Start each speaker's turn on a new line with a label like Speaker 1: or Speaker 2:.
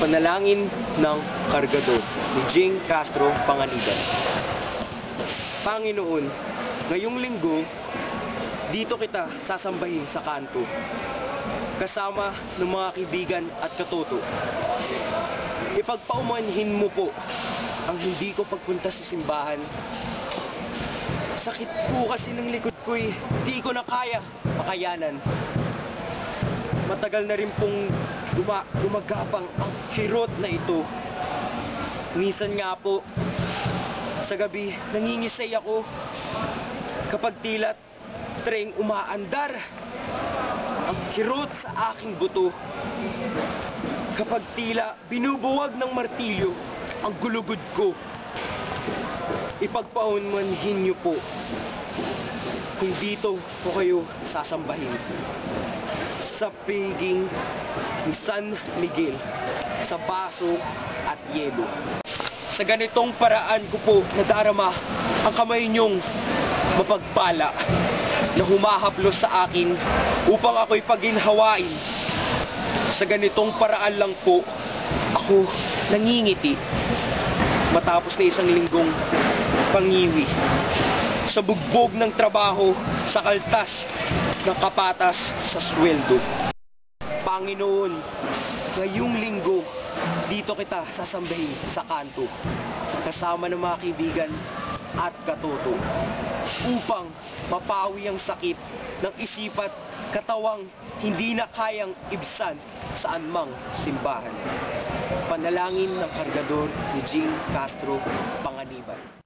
Speaker 1: Panalangin ng Kargador ni Jing Castro Panganiban. Panginoon, ngayong linggo, dito kita sasambahin sa kanto. Kasama ng mga kaibigan at katoto. Ipagpaumanhin mo po ang hindi ko pagpunta sa simbahan. Sakit po kasi ng likod ko eh. Di ko na kaya makayanan. Matagal na rin pong guma gumagapang ang kirot na ito. Minsan nga po, sa gabi, nangingisay ako kapag tila treng umaandar ang kirot sa aking buto. Kapag tila binubuwag ng martilyo ang gulugod ko. Ipagpaunmanhin niyo po kung dito ko kayo sasambahin sa piging ni San Miguel sa baso at yelo. Sa ganitong paraan ko po nadarama ang kamay niyong mapagpala na humahaplos sa akin upang ako'y paginhawain. Sa ganitong paraan lang po ako nangingiti matapos na isang linggong pangiwi sa bugbog ng trabaho sa kaltas ng kapatas sa sweldo. Panginoon, ngayong linggo, dito kita sasambahin sa kanto, kasama ng mga kaibigan at katoto, upang mapawi ang sakit ng isipat katawang hindi na kayang ibsan saan mang simbahan. Panalangin ng kargador ni Jing Castro Panganiban.